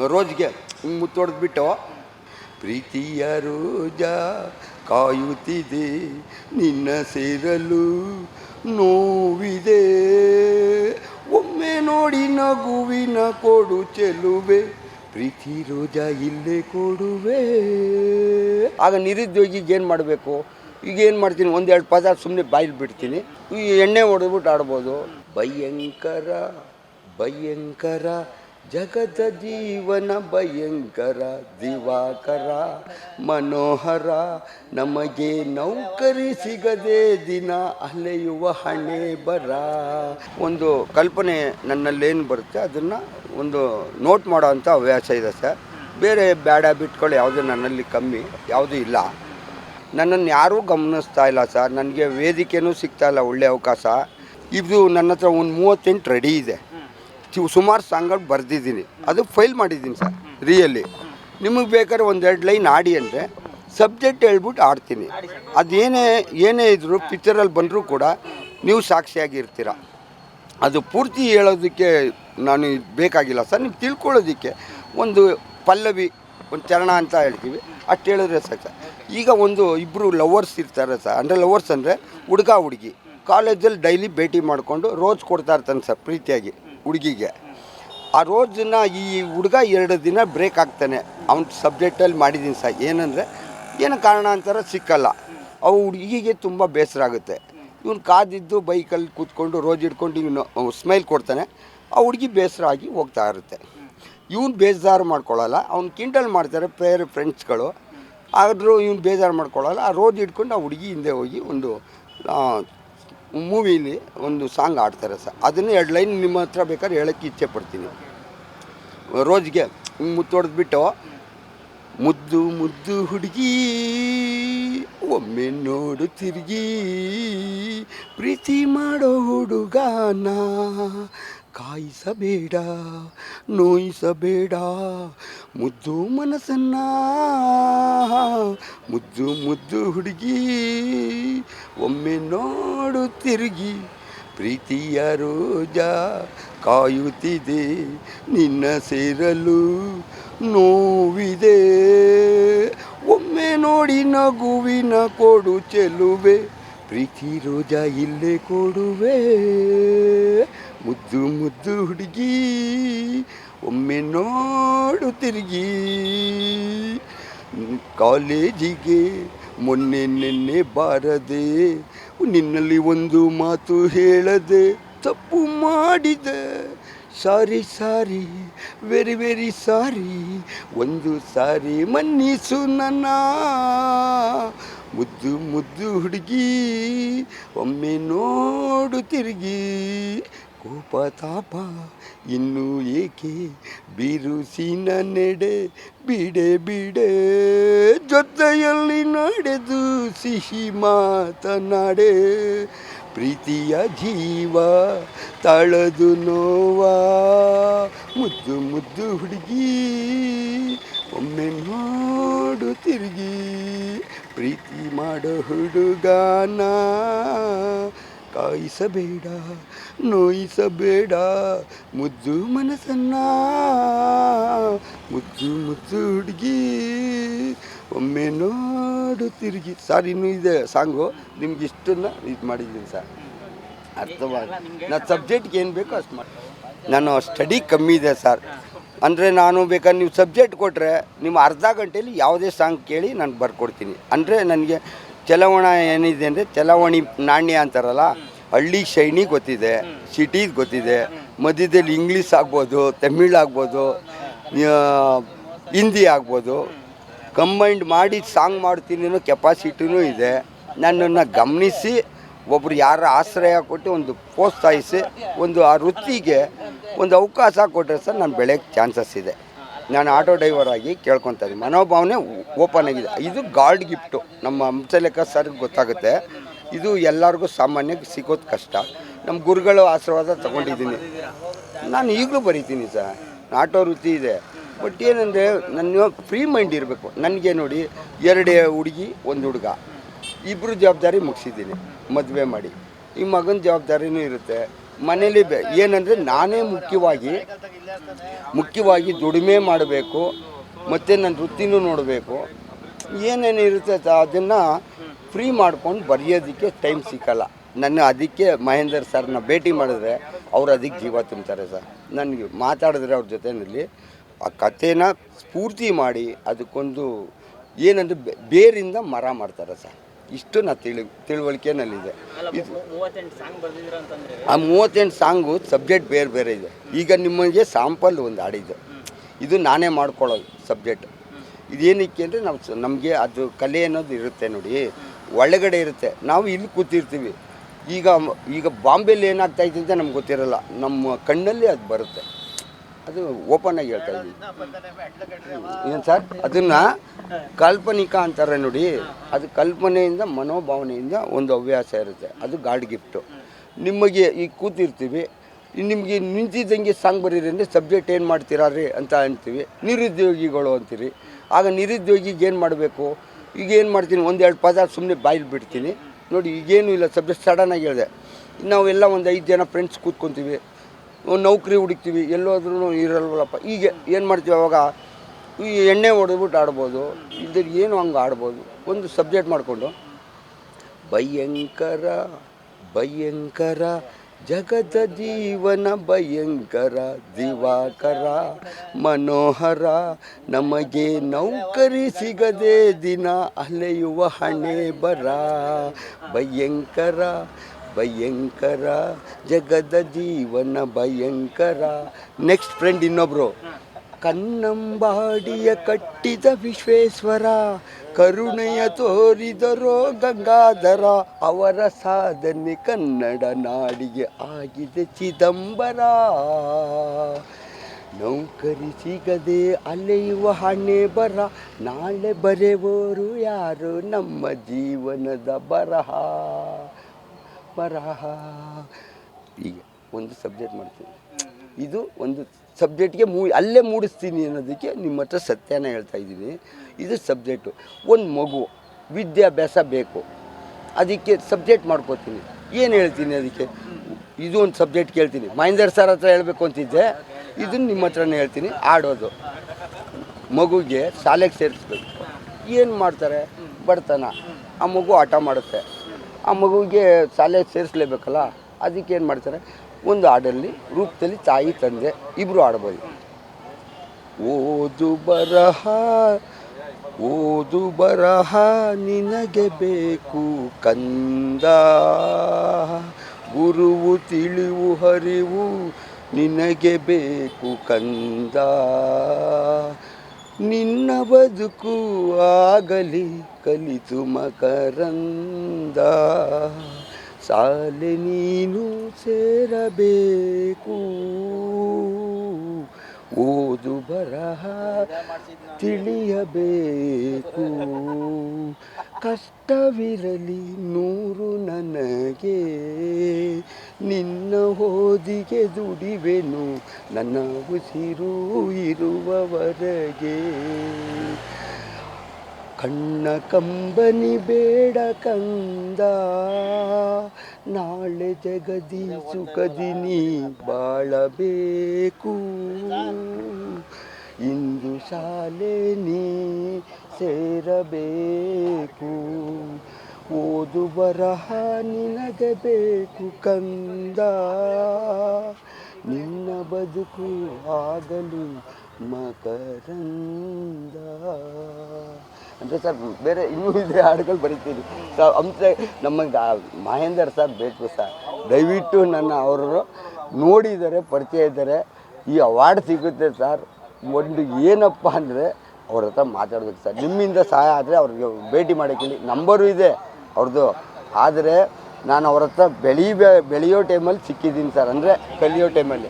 ರೋಜ್ಗೆ ಮುತ್ತೊಡೆದ್ಬಿಟ್ಟು ಪ್ರೀತಿಯ ರೋಜ ಕಾಯುತ್ತಿದೆ, ನಿನ್ನ ಸೇರಲು ನೋವಿದೆ. ಒಮ್ಮೆ ನೋಡಿ ನಗುವಿನ ಕೊಡು ಚೆಲುವೆ, ಪ್ರೀತಿ ರೋಜ ಇಲ್ಲೇ ಕೊಡುವೆ. ಆಗ ನಿರುದ್ಯೋಗಿಗೆ ಏನು ಮಾಡಬೇಕು? ಈಗ ಏನು ಮಾಡ್ತೀನಿ? ಒಂದೆರಡು ಪದ ಸುಮ್ಮನೆ ಬಾಯಲ್ಲಿ ಬಿಡ್ತೀನಿ. ಈ ಎಣ್ಣೆ ಹೊಡೆದ್ಬಿಟ್ಟು ಆಡ್ಬೋದು. ಭಯಂಕರ ಭಯಂಕರ ಜಗದ ಜೀವನ ಭಯಂಕರ, ದಿವಾಕರ, ಮನೋಹರ, ನಮಗೆ ನೌಕರಿ ಸಿಗದೆ ದಿನ ಅಲೆಯುವ ಹಣೆ ಬರ. ಒಂದು ಕಲ್ಪನೆ ನನ್ನಲ್ಲೇನು ಬರುತ್ತೆ, ಅದನ್ನು ಒಂದು ನೋಟ್ ಮಾಡೋ ಅಂಥ ಹವ್ಯಾಸ ಇದೆ ಸರ್. ಬೇರೆ ಬ್ಯಾಡ್ ಬಿಟ್ಕೊಳ್ಳಿ ಯಾವುದೂ ನನ್ನಲ್ಲಿ ಕಮ್ಮಿ, ಯಾವುದೂ ಇಲ್ಲ. ನನ್ನನ್ನು ಯಾರೂ ಗಮನಿಸ್ತಾ ಇಲ್ಲ ಸರ್. ನನಗೆ ವೇದಿಕೆನೂ ಸಿಗ್ತಾ ಇಲ್ಲ, ಒಳ್ಳೆ ಅವಕಾಶ. ಇದು ನನ್ನ ಹತ್ರ ಒಂದು ಮೂವತ್ತೆಂಟು ರೆಡಿ ಇದೆ. ಸುಮಾರು ಸಾಂಗ್ಗಳು ಬರೆದಿದ್ದೀನಿ. ಅದು ಫೈಲ್ ಮಾಡಿದ್ದೀನಿ ಸರ್ ರಿಯಲ್ಲಿ ನಿಮಗೆ ಬೇಕಾದ್ರೆ ಒಂದೆರಡು ಲೈನ್ ಆಡಿ ಅಂದರೆ ಸಬ್ಜೆಕ್ಟ್ ಹೇಳ್ಬಿಟ್ಟು ಆಡ್ತೀನಿ. ಅದೇನೇ, ಏನೇ ಇದ್ದರೂ ಪಿಕ್ಚರಲ್ಲಿ ಬಂದರೂ ಕೂಡ ನೀವು ಸಾಕ್ಷಿಯಾಗಿರ್ತೀರ. ಅದು ಪೂರ್ತಿ ಹೇಳೋದಕ್ಕೆ ನಾನು ಬೇಕಾಗಿಲ್ಲ ಸರ್, ನೀವು ತಿಳ್ಕೊಳ್ಳೋದಕ್ಕೆ ಒಂದು ಪಲ್ಲವಿ, ಒಂದು ಚರಣ ಅಂತ ಹೇಳ್ತೀವಿ, ಅಷ್ಟು ಹೇಳಿದ್ರೆ ಸಾಕು ಈಗ ಒಂದು ಇಬ್ಬರು ಲವರ್ಸ್ ಇರ್ತಾರೆ ಸರ್, ಅಂದರೆ ಲವರ್ಸ್ ಅಂದರೆ ಹುಡುಗ ಹುಡುಗಿ. ಕಾಲೇಜಲ್ಲಿ ಡೈಲಿ ಭೇಟಿ ಮಾಡಿಕೊಂಡು ರೋಜ್ ಕೊಡ್ತಾ ಇರ್ತಾನೆ ಸರ್, ಪ್ರೀತಿಯಾಗಿ. ಹುಡುಗಿಗೆ. ಆ ರೋಜನ್ನ ಈ ಹುಡುಗ ಎರಡು ದಿನ ಬ್ರೇಕ್ ಆಗ್ತಾನೆ. ಅವ್ನ ಸಬ್ಜೆಕ್ಟಲ್ಲಿ ಮಾಡಿದ್ದೀನಿ ಸರ್ ಏನಂದರೆ ಏನೋ ಕಾರಣಾಂತರ ಸಿಕ್ಕಲ್ಲ. ಅವು ಹುಡುಗಿಗೆ ತುಂಬ ಬೇಸರ ಆಗುತ್ತೆ. ಇವನು ಕಾದಿದ್ದು ಬೈಕಲ್ಲಿ ಕೂತ್ಕೊಂಡು ರೋಜ್ ಹಿಡ್ಕೊಂಡು ಇವನು ಸ್ಮೈಲ್ ಕೊಡ್ತಾನೆ. ಆ ಹುಡುಗಿ ಬೇಸರ ಆಗಿ ಹೋಗ್ತಾ ಇರುತ್ತೆ. ಇವನು ಬೇಜಾರು ಮಾಡ್ಕೊಳ್ಳಲ್ಲ ಅವ್ನು ಕಿಂಡಲ್ ಮಾಡ್ತಾರೆ ಬೇರೆ ಫ್ರೆಂಡ್ಸ್ಗಳು ಆದರೂ ಇವ್ನು ಬೇಜಾರು ಮಾಡ್ಕೊಳ್ಳಲ್ಲ ಆ ರೋಜ್ ಹಿಡ್ಕೊಂಡು ಆ ಹುಡುಗಿ ಹಿಂದೆ ಹೋಗಿ ಒಂದು ಮೂವಿಲಿ ಒಂದು ಸಾಂಗ್ ಆಡ್ತಾರೆ ಸರ್. ಅದನ್ನು ಎರಡು ಲೈನ್ ನಿಮ್ಮ ಹತ್ರ ಬೇಕಾದ್ರೆ ಹೇಳೋಕ್ಕೆ ಇಚ್ಛೆ ಪಡ್ತೀನಿ. ರೋಜ್ಗೆ ಮುತ್ತೊಡೆದ್ಬಿಟ್ಟು ಮುದ್ದು ಮುದ್ದು ಹುಡುಗಿ, ಒಮ್ಮೆ ನೋಡು ತಿರುಗಿ, ಪ್ರೀತಿ ಮಾಡೋ ಹುಡುಗನ, ಕಾಯಿಸಬೇಡ, ನೋಯಿಸಬೇಡ, ಮುದ್ದು ಮನಸ್ಸನ್ನ, ಮುದ್ದು ಮುದ್ದು ಹುಡುಗಿ, ಒಮ್ಮೆ ನೋಡು ತಿರುಗಿ ಪ್ರೀತಿಯ ರೋಜ ಕಾಯುತ್ತಿದೆ, ನಿನ್ನ ಸೇರಲು ನೋವಿದೆ. ಒಮ್ಮೆ ನೋಡಿ ನಗುವಿನ ಕೊಡು ಚೆಲುವೆ, ಪ್ರೀತಿ ರೋಜ ಇಲ್ಲೇ ಕೊಡುವೆ. ಮುದ್ದು ಮುದ್ದು ಹುಡುಗಿ, ಒಮ್ಮೆ ನೋಡು ತಿರುಗಿ. ಕಾಲೇಜಿಗೆ ಮೊನ್ನೆ ನಿನ್ನೆ ಬಾರದೆ ನಿನ್ನಲ್ಲಿ ಒಂದು ಮಾತು ಹೇಳದೆ ತಪ್ಪು ಮಾಡಿದೆ. Sorry sorry very very sorry. ಒಂದು ಸಾರಿ ಮನ್ನಿಸು ನನ್ನ. ಮುದ್ದು ಮುದ್ದು ಹುಡುಗಿ, ಒಮ್ಮೆ ನೋಡು ತಿರುಗಿ. ಕೋಪ, ತಾಪ ಇನ್ನು ಏಕೆ ಬಿರುಸಿನ ನೆಡೆ ಬಿಡೆ ಬಿಡೆ ಜೊತೆಯಲ್ಲಿ ನಡೆದು ಸಿಹಿ ಮಾತನಾಡೆ. ಪ್ರೀತಿಯ ಜೀವ ತಳದು ನೋವಾ, ಮುದ್ದು ಮುದ್ದು ಹುಡುಗಿ, ಒಮ್ಮೆ ನೋಡು ತಿರುಗಿ, ಪ್ರೀತಿ ಮಾಡೋ ಹುಡುಗನ ಕಾಯಿಸಬೇಡ ನೋಯಿಸಬೇಡ. ಮುದ್ದು ಮನಸ್ಸನ್ನ ಮುದ್ದು ಮುದ್ದು ಹುಡುಗಿ. ಒಮ್ಮೆ ನೋಡು ತಿರುಗಿ. ಸರ್ ಇನ್ನೂ ಇದೆ ಸಾಂಗು. ನಿಮ್ಗೆ ಇಷ್ಟನ್ನ ಇದು ಮಾಡಿದ್ದೀನಿ ಸರ್ ಅರ್ಥವಾಗಿ ನಾನು ಸಬ್ಜೆಕ್ಟ್ಗೆ ಏನು ಬೇಕೋ ಅಷ್ಟು ಮಾಡಿ ನಾನು ಸ್ಟಡಿ ಕಮ್ಮಿ ಇದೆ ಸರ್ ಅಂದರೆ ನಾನು ಬೇಕಾದ್ರೆ ನೀವು ಸಬ್ಜೆಕ್ಟ್ ಕೊಟ್ಟರೆ ನಿಮ್ಮ ಅರ್ಧ ಗಂಟೆಯಲ್ಲಿ ಯಾವುದೇ ಸಾಂಗ್ ಕೇಳಿ ನಾನು ಬರ್ಕೊಡ್ತೀನಿ. ಅಂದರೆ ನನಗೆ ಚಲವಣ ಏನಿದೆ ಅಂದರೆ ಚಲವಣಿ ನಾಣ್ಯ ಅಂತಾರಲ್ಲ, ಹಳ್ಳಿ ಶೈನಿ ಗೊತ್ತಿದೆ, ಸಿಟೀಸ್ ಗೊತ್ತಿದೆ, ಮಧ್ಯದಲ್ಲಿ ಇಂಗ್ಲೀಷ್ ಆಗ್ಬೋದು, ತಮಿಳ್ ಆಗ್ಬೋದು ಹಿಂದಿ ಆಗ್ಬೋದು. ಕಂಬೈಂಡ್ ಮಾಡಿ ಸಾಂಗ್ ಮಾಡ್ತೀನಿ ಅನ್ನೋ ಕೆಪಾಸಿಟಿನೂ ಇದೆ. ನನ್ನನ್ನು ಗಮನಿಸಿ ಒಬ್ಬರು ಯಾರ ಆಶ್ರಯ ಕೊಟ್ಟು ಒಂದು ಪ್ರೋತ್ಸಾಹಿಸಿ, ಒಂದು ಆ ವೃತ್ತಿಗೆ ಒಂದು ಅವಕಾಶ ಕೊಟ್ಟರೆ ಸರ್ ನಾನು ಬೆಳೆಯೋಕ್ಕೆ ಚಾನ್ಸಸ್ ಇದೆ. ನಾನು ಆಟೋ ಡ್ರೈವರ್ ಆಗಿ ಕೇಳ್ಕೊತಾ ಇದ್ದೀನಿ. ಮನೋಭಾವನೆ ಓಪನ್ ಆಗಿದೆ. ಇದು ಗಾಡ್ ಗಿಫ್ಟು. ನಮ್ಮ ಹಂಸಲೇಖ ಸರ್ ಗೊತ್ತಾಗುತ್ತೆ. ಇದು ಎಲ್ಲರಿಗೂ ಸಾಮಾನ್ಯಕ್ಕೆ ಸಿಗೋದು ಕಷ್ಟ. ನಮ್ಮ ಗುರುಗಳು ಆಶೀರ್ವಾದ ತಗೊಂಡಿದ್ದೀನಿ. ನಾನು ಈಗಲೂ ಬರೀತೀನಿ ಸರ್. ಆಟೋ ವೃತ್ತಿ ಇದೆ. ಬಟ್ ಏನಂದರೆ ನನ್ನ ಫ್ರೀ ಮೈಂಡ್ ಇರಬೇಕು. ನನಗೆ ನೋಡಿ ಎರಡೇ ಹುಡುಗಿ, ಒಂದು ಹುಡುಗ. ಇಬ್ಬರು ಜವಾಬ್ದಾರಿ ಮುಗಿಸಿದ್ದೀನಿ. ಮದುವೆ ಮಾಡಿ. ಈ ಮಗನ ಜವಾಬ್ದಾರಿನೂ ಇರುತ್ತೆ. ಮನೇಲಿ ಬೆ- ಏನಂದರೆ ನಾನೇ ಮುಖ್ಯವಾಗಿ ಮುಖ್ಯವಾಗಿ ದುಡಿಮೆ ಮಾಡಬೇಕು, ಮತ್ತು ನನ್ನ ವೃತ್ತಿನೂ ನೋಡಬೇಕು. ಏನೇನು ಇರುತ್ತೆ ಅದನ್ನು ಫ್ರೀ ಮಾಡ್ಕೊಂಡು ಬರೆಯೋದಕ್ಕೆ ಟೈಮ್ ಸಿಕ್ಕಲ್ಲ. ನನ್ನ ಅದಕ್ಕೆ ಮಹೇಂದರ್ ಸರ್ನ ಭೇಟಿ ಮಾಡಿದ್ರೆ ಅವ್ರು ಅದಕ್ಕೆ ಜೀವ ತುಂಬ್ತಾರೆ ಸರ್. ನನಗೆ ಮಾತಾಡಿದ್ರೆ ಅವ್ರ ಜೊತೆಯಲ್ಲಿ ಆ ಕಥೆನ ಸ್ಫೂರ್ತಿ ಮಾಡಿ ಅದಕ್ಕೊಂದು ಏನಂದ್ರೆ ಬೇರಿಂದ ಮರ ಮಾಡ್ತಾರೆ ಸರ್. ಇಷ್ಟು ನಾ ತಿಳಿ ತಿಳುವಳಿಕೆನಲ್ಲಿದೆ. ಆ ಮೂವತ್ತೆಂಟು ಸಾಂಗು ಸಬ್ಜೆಕ್ಟ್ ಬೇರೆ ಬೇರೆ ಇದೆ. ಈಗ ನಿಮಗೆ ಸಾಂಪಲ್ ಒಂದು ಹಾಡಿದ್ದು ಇದು ನಾನೇ ಮಾಡ್ಕೊಳ್ಳೋದು ಸಬ್ಜೆಕ್ಟ್. ಇದೇನಕ್ಕೆ ಅಂದರೆ ನಾವು ನಮಗೆ ಅದು ಕಲೆ ಅನ್ನೋದು ಇರುತ್ತೆ ನೋಡಿ. ಒಳಗಡೆ ಇರುತ್ತೆ. ನಾವು ಇಲ್ಲಿ ಕೂತಿರ್ತೀವಿ. ಈಗ ಈಗ ಬಾಂಬೆಲಿ ಏನಾಗ್ತಾ ಇದೆ ಅಂತ ನಮ್ಗೆ ಗೊತ್ತಿರಲ್ಲ. ನಮ್ಮ ಕಣ್ಣಲ್ಲಿ ಅದು ಬರುತ್ತೆ. ಅದು ಓಪನ್ ಆಗಿ ಹೇಳ್ತಾ ಇದ್ದೀನಿ. ಏನು ಸರ್? ಅದನ್ನು ಕಾಲ್ಪನಿಕ ಅಂತಾರೆ ನೋಡಿ ಅದು ಕಲ್ಪನೆಯಿಂದ ಮನೋಭಾವನೆಯಿಂದ ಒಂದು ಹವ್ಯಾಸ ಇರುತ್ತೆ. ಅದು ಗಾಡ್ ಗಿಫ್ಟು. ನಿಮಗೆ ಈಗ ಕೂತಿರ್ತೀವಿ ನಿಮಗೆ ನಿಂತಿದ್ದಂಗೆ ಸಾಂಗ್ ಬರೀರಿ ಅಂದರೆ ಸಬ್ಜೆಕ್ಟ್ ಏನು ಮಾಡ್ತೀರಾ ರೀ ಅಂತ ಅಂತೀವಿ. ನಿರುದ್ಯೋಗಿಗಳು ಅಂತೀರಿ. ಆಗ ನಿರುದ್ಯೋಗಿಗೆ ಏನು ಮಾಡಬೇಕು? ಈಗ ಏನು ಮಾಡ್ತೀನಿ? ಒಂದೆರಡು ಪದ ಸುಮ್ಮನೆ ಬಾಯಿಲಿ ಬಿಡ್ತೀನಿ. ನೋಡಿ ಈಗೇನು ಇಲ್ಲ ಸಬ್ಜೆಕ್ಟ್ ಸಡನ್ನಾಗಿ ಹೇಳಿದೆ. ನಾವೆಲ್ಲ ಒಂದು ಐದು ಜನ ಫ್ರೆಂಡ್ಸ್ ಕೂತ್ಕೊತೀವಿ. ನೌಕರಿ ಹುಡುಕ್ತೀವಿ ಎಲ್ಲೋದ್ರೂ ಇರಲ್ವಲ್ಲಪ್ಪ. ಈಗ ಏನು ಮಾಡ್ತೀವಿ ಅವಾಗ, ಈ ಎಣ್ಣೆ ಹೊಡೆದ್ಬಿಟ್ಟು ಆಡ್ಬೋದು ಇದ್ರ ಏನು ಹಂಗೆ ಆಡ್ಬೋದು, ಒಂದು ಸಬ್ಜೆಕ್ಟ್ ಮಾಡಿಕೊಂಡು. ಭಯಂಕರ ಭಯಂಕರ, ಜಗದ ಜೀವನ ಭಯಂಕರ, ದಿವಾಕರ, ಮನೋಹರ, ನಮಗೆ ನೌಕರಿ ಸಿಗದೆ ದಿನ ಅಲೆಯುವ ಹಣೆ ಬರ. ಭಯಂಕರ ಭಯಂಕರ, ಜಗದ ಜೀವನ ಭಯಂಕರ. ನೆಕ್ಸ್ಟ್ ಫ್ರೆಂಡ್ ಇನ್ನೊಬ್ರು. ಕನ್ನಂಬಾಡಿಯ ಕಟ್ಟಿದ ವಿಶ್ವೇಶ್ವರ, ಕರುಣೆಯ ತೋರಿದರೋ ಗಂಗಾಧರ. ಅವರ ಸಾಧನೆ ಕನ್ನಡ ನಾಡಿಗೆ ಆಗಿದೆ ಚಿದಂಬರ. ನೌಕರಿ ಸಿಗದೆ ಅಲೆಯುವ ಹಣೆ ಬರ. ನಾಳೆ ಬರೆಯೋರು ಯಾರು? ನಮ್ಮ ಜೀವನದ ಬರಹ. ಬರಹ ಈಗ ಒಂದು ಸಬ್ಜೆಕ್ಟ್ ಮಾಡ್ತೀನಿ. ಇದು ಒಂದು ಸಬ್ಜೆಕ್ಟ್ಗೆ ಮೂ, ಅಲ್ಲೇ ಮೂಡಿಸ್ತೀನಿ ಅನ್ನೋದಕ್ಕೆ ನಿಮ್ಮ ಹತ್ರ ಸತ್ಯನ ಹೇಳ್ತಾ ಇದ್ದೀನಿ. ಇದು ಸಬ್ಜೆಕ್ಟು ಒಂದು ಮಗು, ವಿದ್ಯಾಭ್ಯಾಸ ಬೇಕು. ಅದಕ್ಕೆ ಸಬ್ಜೆಕ್ಟ್ ಮಾಡ್ಕೋತೀನಿ. ಏನು ಹೇಳ್ತೀನಿ ಅದಕ್ಕೆ? ಇದು ಒಂದು ಸಬ್ಜೆಕ್ಟ್ ಕೇಳ್ತೀನಿ. ಮಹೇಂದರ್ ಸರ್ ಹತ್ರ ಹೇಳಬೇಕು ಅಂತಿದ್ದೆ. ಇದನ್ನು ನಿಮ್ಮ ಹತ್ರನೇ ಹೇಳ್ತೀನಿ. ಆಡೋದು. ಮಗುಗೆ ಶಾಲೆಗೆ ಸೇರಿಸ್ಬೇಕು. ಏನು ಮಾಡ್ತಾರೆ? ಬಡತನ. ಆ ಮಗು ಆಟ ಮಾಡುತ್ತೆ. ಆ ಮಗುವಿಗೆ ಶಾಲೆ ಸೇರಿಸಲೇಬೇಕಲ್ಲ? ಅದಕ್ಕೆ ಏನು ಮಾಡ್ತಾರೆ? ಒಂದು ಹಾಡಲ್ಲಿ, ರೂಪದಲ್ಲಿ ತಾಯಿ, ತಂದೆ ಇಬ್ಬರು ಆಡ್ಬೋದು ಓದು ಬರಹ ಓದು ಬರಹ ನಿನಗೆ ಬೇಕು ಕಂದ. ಗುರುವು ತಿಳಿವು ಹರಿವು ನಿನಗೆ ಬೇಕು ಕಂದ. ನಿನ್ನ ಬದುಕು ಆಗಲಿ ಕಲಿತು ಮಕರಂದ. ಸಾಲೆ ನೀನು ಸೇರಬೇಕು. ಓದು ಬರಹ ತಿಳಿಯಬೇಕು. ಕಷ್ಟವಿರಲಿ ನೂರು ನನಗೆ. ನಿನ್ನ ಓದಿಗೆ ದುಡಿವೆನು ನನ್ನ ಉಸಿರು ಇರುವವರೆಗೆ. ಕಣ್ಣ ಕಂಬನಿ ಬೇಡ ಕಂದ, ನಾಳೆ ಜಗದಿ ಸುಖದಿನಿ ಬಾಳಬೇಕು. ಇಂದು ಶಾಲೆ ನೀ ಸೇರಬೇಕು. ಓದು ಬರಹ ನಿನಗೆ ಬೇಕು ಕಂದ, ನಿನ್ನ ಬದುಕು ಆಗಲು ಮಕರಂದ. ಅಂದರೆ ಸರ್, ಬೇರೆ ಇನ್ನೂ ಇದೆ ಹಾಡುಗಳು ಬರಿತೀನಿ. ಸರ್ ಅಂಶ ನಮಗೆ ಮಹೇಂದರ್ ಸರ್ ಬೇಕು ಸರ್. ದಯವಿಟ್ಟು ನನ್ನ ಅವರು ನೋಡಿದ್ದಾರೆ ಪರಿಚಯ ಇದ್ದಾರೆ ಈ ಅವಾರ್ಡ್ ಸಿಗುತ್ತೆ ಸರ್. ಒಂದು ಏನಪ್ಪ ಅಂದರೆ ಅವ್ರ ಹತ್ರ ಮಾತಾಡ್ಬೇಕು ಸರ್. ನಿಮ್ಮಿಂದ ಸಹಾಯ ಆದರೆ ಅವ್ರಿಗೆ ಭೇಟಿ ಮಾಡೋಕ್ಕೆ ನಂಬರು ಇದೆ ಅವ್ರದ್ದು. ಆದರೆ ನಾನು ಅವ್ರ ಹತ್ರ ಬೆಳೀಬೇ, ಬೆಳೆಯೋ ಟೈಮಲ್ಲಿ ಸಿಕ್ಕಿದ್ದೀನಿ ಸರ್. ಅಂದರೆ ಕಲಿಯೋ ಟೈಮಲ್ಲಿ